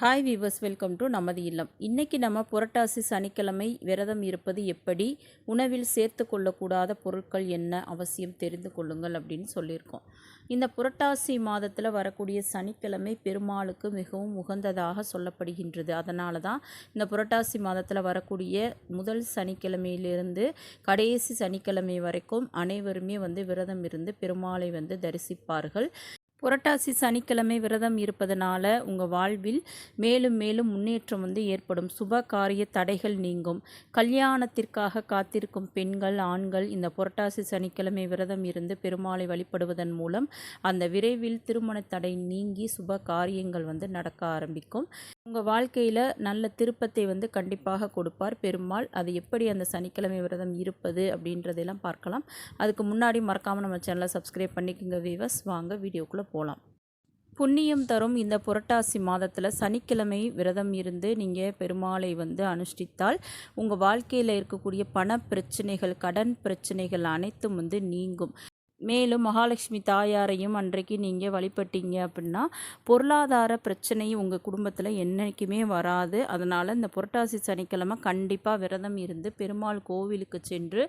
Hi viewers welcome to நமது இல்லம். இன்றைக்கி நம்ம புரட்டாசி சனிக்கிழமை விரதம் இருப்பது எப்படி? உணவில் சேர்த்து கொள்ளக்கூடாத பொருட்கள் என்ன? அவசியம் தெரிந்து கொள்ளுங்கள் அப்படின்னு சொல்லியிருக்கோம். இந்த புரட்டாசி மாதத்தில் வரக்கூடிய சனிக்கிழமை பெருமாளுக்கு மிகவும் உகந்ததாக சொல்லப்படுகின்றது. அதனால தான் இந்த புரட்டாசி மாதத்தில் வரக்கூடிய முதல் சனிக்கிழமையிலிருந்து கடைசி சனிக்கிழமை வரைக்கும் அனைவருமே வந்து விரதம் இருந்து பெருமாளை வந்து தரிசிப்பார்கள். புரட்டாசி சனிக்கிழமை விரதம் இருப்பதனால உங்கள் வாழ்வில் மேலும் மேலும் முன்னேற்றம் வந்து ஏற்படும். சுப காரிய தடைகள் நீங்கும். கல்யாணத்திற்காக காத்திருக்கும் பெண்கள் ஆண்கள் இந்த புரட்டாசி சனிக்கிழமை விரதம் இருந்து பெருமாளை வழிபடுவதன் மூலம் அந்த விரைவில் திருமண தடை நீங்கி சுப காரியங்கள் வந்து நடக்க ஆரம்பிக்கும். உங்கள் வாழ்க்கையில் நல்ல திருப்பத்தை வந்து கண்டிப்பாக கொடுப்பார். பெருமாள் அது எப்படி அந்த சனிக்கிழமை விரதம் இருப்பது அப்படின்றதெல்லாம் பார்க்கலாம். அதுக்கு முன்னாடி மறக்காமல் நம்ம சேனலை சப்ஸ்கிரைப் பண்ணிக்கோங்க வீவர்ஸ் வாங்க வீடியோக்குள்ளே போகலாம் புண்ணியம் தரும் இந்த புரட்டாசி மாதத்தில் சனிக்கிழமை விரதம் இருந்து நீங்கள் பெருமாளை வந்து அனுஷ்டித்தால் உங்கள் வாழ்க்கையில் இருக்கக்கூடிய பண பிரச்சனைகள் கடன் பிரச்சனைகள் அனைத்தும் வந்து நீங்கும். மேலும் மகாலட்சுமி தாயாரையும் அன்றைக்கு நீங்கள் வழிபட்டீங்க அப்படின்னா பொருளாதார பிரச்சனை உங்கள் குடும்பத்தில் என்றைக்குமே வராது. அதனால் இந்த புரட்டாசி சனிக்கிழமை கண்டிப்பாக விரதம் இருந்து பெருமாள் கோவிலுக்கு சென்று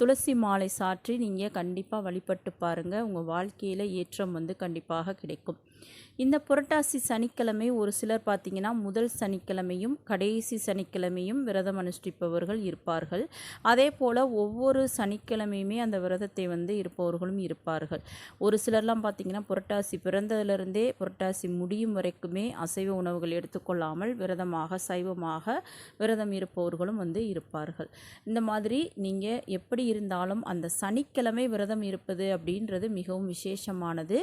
துளசி மாலை சாற்றி நீங்கள் கண்டிப்பாக வழிபட்டு பாருங்கள் உங்கள் வாழ்க்கையில் ஏற்றம் வந்து கண்டிப்பாக கிடைக்கும். இந்த புரட்டாசி சனிக்கிழமை ஒரு சிலர் பார்த்திங்கன்னா முதல் சனிக்கிழமையும் கடைசி சனிக்கிழமையும் விரதம் அனுஷ்டிப்பவர்கள் இருப்பார்கள். அதே போல் ஒவ்வொரு சனிக்கிழமையுமே அந்த விரதத்தை வந்து இருப்பவர்களும் இருப்பார்கள். ஒரு சிலர்லாம் பார்த்திங்கன்னா புரட்டாசி பிறந்ததிலிருந்தே புரட்டாசி முடியும் வரைக்குமே அசைவ உணவுகள் எடுத்துக்கொள்ளாமல் விரதமாக சைவமாக விரதம் இருப்பவர்களும் வந்து இருப்பார்கள். இந்த மாதிரி நீங்கள் எப்படி இருந்தாலும் அந்த சனிக்கிழமை விரதம் இருப்பது அப்படின்றது மிகவும் விசேஷமானது.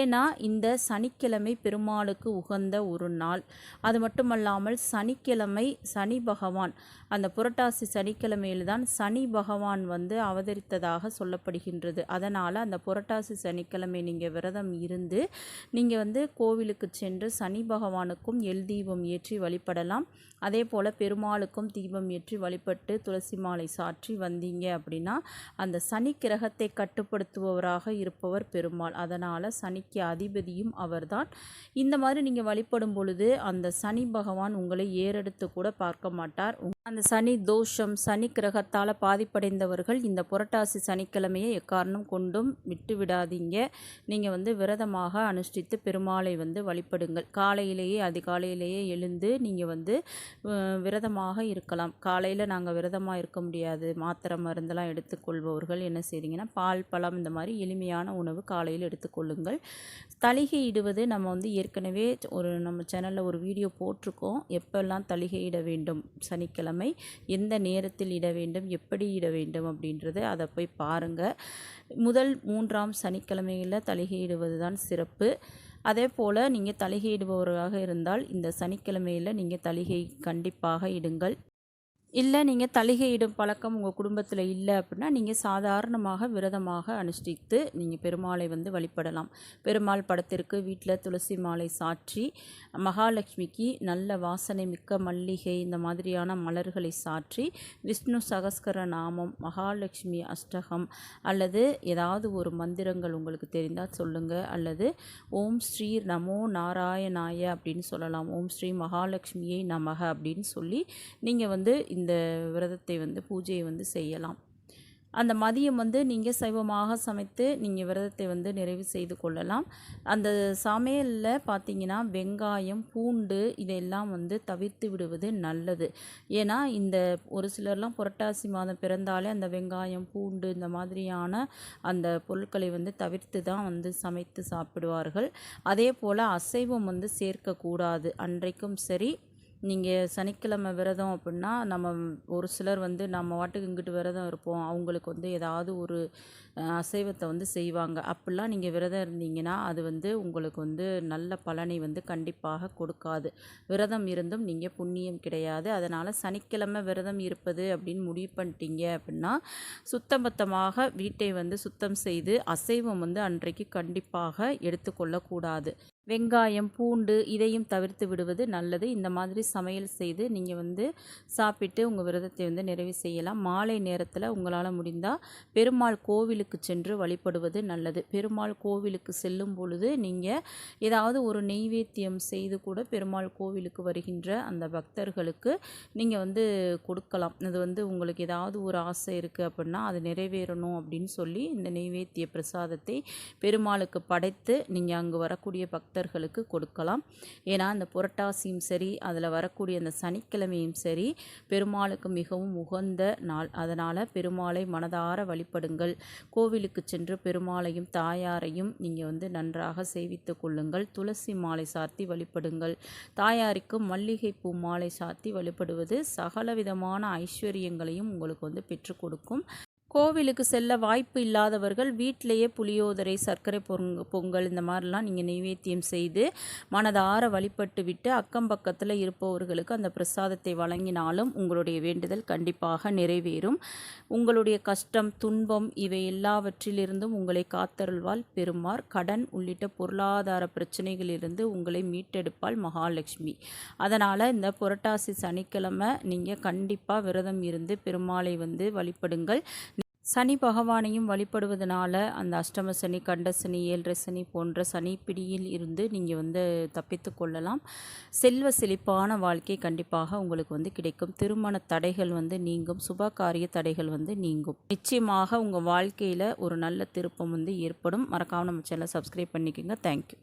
ஏன்னா இந்த சனிக்கிழமை பெருமாளுக்கு உகந்த ஒரு நாள். அது மட்டுமல்லாமல் சனிக்கிழமை சனி பகவான் அந்த புரட்டாசி சனிக்கிழமையில்தான் சனி பகவான் வந்து அவதரித்ததாக சொல்லப்படுகின்றது. அதனால் அதனால் அந்த புரட்டாசி சனிக்கிழமை நீங்கள் விரதம் இருந்து நீங்கள் வந்து கோவிலுக்கு சென்று சனி பகவானுக்கும் எல் தீபம் ஏற்றி வழிபடலாம். அதே போல் பெருமாளுக்கும் தீபம் ஏற்றி வழிபட்டு துளசி மாலை சாற்றி வந்தீங்க அப்படின்னா அந்த சனி கிரகத்தை கட்டுப்படுத்துபவராக இருப்பவர் பெருமாள். அதனால் சனிக்கு அதிபதியும் அவர்தான். இந்த மாதிரி நீங்கள் வழிபடும் பொழுது அந்த சனி பகவான் உங்களை ஏறெடுத்து கூட பார்க்க மாட்டார். அந்த சனி தோஷம் சனி கிரகத்தால் பாதிப்படைந்தவர்கள் இந்த புரட்டாசி சனிக்கிழமையை எக்காரணம் கொண்டும் விட்டு விடாதீங்க நீங்கள் வந்து விரதமாக அனுஷ்டித்து பெருமாளை வந்து வழிபடுங்கள். காலையிலேயே அதிகாலையிலேயே எழுந்து நீங்கள் வந்து விரதமாக இருக்கலாம். காலையில் நாங்கள் விரதமாக இருக்க முடியாது. மாத்திரை மருந்தெல்லாம் எடுத்துக்கொள்பவர்கள் என்ன செய்றீங்கன்னா பால் பழம் இந்த மாதிரி எளிமையான உணவு காலையில் எடுத்துக்கொள்ளுங்கள். தலிகையிடுவது நம்ம வந்து ஏற்கனவே ஒரு நம்ம சேனலில் ஒரு வீடியோ போட்டிருக்கோம். எப்பெல்லாம் தலிகையிட வேண்டும்? சனிக்கிழமை எல்லாமே எந்த நேரத்தில் இட வேண்டும் எப்படி இட வேண்டும் அப்படின்றது அதை போய் பாருங்கள் முதல் மூன்றாம் சனிக்கிழமையில் தலிகையிடுவது தான் சிறப்பு. அதே போல் நீங்கள் தலைகையிடுபவராக இருந்தால் இந்த சனிக்கிழமையில் நீங்கள் தலிகை கண்டிப்பாக இடுங்கள். இல்லை நீங்கள் தலிகையிடும் பழக்கம் உங்கள் குடும்பத்தில் இல்லை அப்படின்னா நீங்கள் சாதாரணமாக விரதமாக அனுஷ்டித்து நீங்கள் பெருமாளை வந்து வழிபடலாம். பெருமாள் படத்திற்கு வீட்டில் துளசி மாலை சாற்றி மகாலட்சுமிக்கு நல்ல வாசனை மிக்க மல்லிகை இந்த மாதிரியான மலர்களை சாற்றி விஷ்ணு சகஸ்கர நாமம் மகாலட்சுமி அஷ்டகம் அல்லது ஏதாவது ஒரு மந்திரங்கள் உங்களுக்கு தெரிந்தால் சொல்லுங்கள் அல்லது ஓம் ஸ்ரீ நமோ நாராயணாய அப்படின்னு சொல்லலாம். ஓம் ஸ்ரீ மகாலட்சுமியை நமக அப்படின்னு சொல்லி நீங்கள் வந்து இந்த இந்த விரதத்தை வந்து பூஜையை வந்து செய்யலாம். அந்த மதியம் வந்து நீங்கள் சைவமாக சமைத்து நீங்கள் விரதத்தை வந்து நிறைவு செய்து கொள்ளலாம். அந்த சமையலில் பார்த்தீங்கன்னா வெங்காயம் பூண்டு இதெல்லாம் வந்து தவிர்த்து விடுவது நல்லது. ஏன்னா இந்த ஒரு சிலர்லாம் புரட்டாசி மாதம் பிறந்தாலே அந்த வெங்காயம் பூண்டு இந்த மாதிரியான அந்த பொருட்களை வந்து தவிர்த்து தான் வந்து சமைத்து சாப்பிடுவார்கள். அதே போல் அசைவம் வந்து சேர்க்கக்கூடாது. அன்றைக்கும் சரி நீங்கள் சனிக்கிழமை விரதம் அப்படின்னா நம்ம ஒரு சிலர் வந்து நம்ம வாட்டுக்கு இங்கிட்டு விரதம் இருப்போம். அவங்களுக்கு வந்து ஏதாவது ஒரு அசைவத்தை வந்து செய்வாங்க. அப்படிலாம் நீங்கள் விரதம் இருந்தீங்கன்னா அது வந்து உங்களுக்கு வந்து நல்ல பலனை வந்து கண்டிப்பாக கொடுக்காது. விரதம் இருந்தும் நீங்கள் புண்ணியம் கிடையாது. அதனால் சனிக்கிழமை விரதம் இருப்பது அப்படின்னு முடிவு பண்ணிட்டீங்க அப்படின்னா சுத்தபத்தமாக வீட்டை வந்து சுத்தம் செய்து அசைவம் வந்து அன்றைக்கு கண்டிப்பாக எடுத்துக்கொள்ளக்கூடாது. வெங்காயம் பூண்டு இதையும் தவிர்த்து விடுவது நல்லது. இந்த மாதிரி சமையல் செய்து நீங்கள் வந்து சாப்பிட்டு உங்கள் விரதத்தை வந்து நிறைவு செய்யலாம். மாலை நேரத்தில் உங்களால் முடிந்தால் பெருமாள் கோவிலுக்கு சென்று வழிபடுவது நல்லது. பெருமாள் கோவிலுக்கு செல்லும் பொழுது நீங்கள் ஏதாவது ஒரு நெய்வேத்தியம் செய்து கூட பெருமாள் கோவிலுக்கு வருகின்ற அந்த பக்தர்களுக்கு நீங்கள் வந்து கொடுக்கலாம். அது வந்து உங்களுக்கு ஏதாவது ஒரு ஆசை இருக்குது அப்படின்னா அது நிறைவேறணும் அப்படின்னு சொல்லி இந்த நெய்வேத்திய பிரசாதத்தை பெருமாளுக்கு படைத்து நீங்கள் அங்கே வரக்கூடிய பக்தர்களுக்கு கொடுக்கலாம். ஏன்னா அந்த புரட்டாசியும் சரி அதில் வரக்கூடிய அந்த சனிக்கிழமையும் சரி பெருமாளுக்கு மிகவும் உகந்த நாள். அதனால் பெருமாளை மனதார வழிபடுங்கள். கோவிலுக்கு சென்று பெருமாளையும் தாயாரையும் நீங்கள் வந்து நன்றாக சேவித்து கொள்ளுங்கள். துளசி மாலை சாத்தி வழிபடுங்கள். தாயாருக்கு மல்லிகை பூ மாலை சாத்தி வழிபடுவது சகல விதமான ஐஸ்வர்யங்களையும் உங்களுக்கு வந்து பெற்றுக் கொடுக்கும். கோவிலுக்கு செல்ல வாய்ப்பு இல்லாதவர்கள் வீட்டிலேயே புளியோதரை சர்க்கரை பொங்க பொங்கல் இந்த மாதிரிலாம் நீங்கள் நைவேத்தியம் செய்து மனதார வழிபட்டு விட்டு அக்கம் பக்கத்தில் இருப்பவர்களுக்கு அந்த பிரசாதத்தை வழங்கினாலும் உங்களுடைய வேண்டுதல் கண்டிப்பாக நிறைவேறும். உங்களுடைய கஷ்டம் துன்பம் இவை எல்லாவற்றிலிருந்தும் உங்களை காத்தருள்வாள் பெருமார். கடன் உள்ளிட்ட பொருளாதார பிரச்சனைகளிலிருந்து உங்களை மீட்டெடுப்பாள் மகாலட்சுமி. அதனால் இந்த புரட்டாசி சனிக்கிழமை நீங்கள் கண்டிப்பாக விரதம் இருந்து பெருமாளை வந்து வழிபடுங்கள். சனி பகவானையும் வழிபடுவதனால அந்த அஷ்டம சனி கண்ட சனி ஏழரை சனி போன்ற சனி பிடியில் இருந்து நீங்கள் வந்து தப்பித்து கொள்ளலாம். செல்வ செழிப்பான வாழ்க்கை கண்டிப்பாக உங்களுக்கு வந்து கிடைக்கும். திருமண தடைகள் வந்து நீங்கும். சுப காரிய தடைகள் வந்து நீங்கும். நிச்சயமாக உங்கள் வாழ்க்கையில் ஒரு நல்ல திருப்பம் வந்து ஏற்படும். மறக்காமல் நம்ம சேனலை சப்ஸ்கிரைப் பண்ணிக்கோங்க. தேங்க்யூ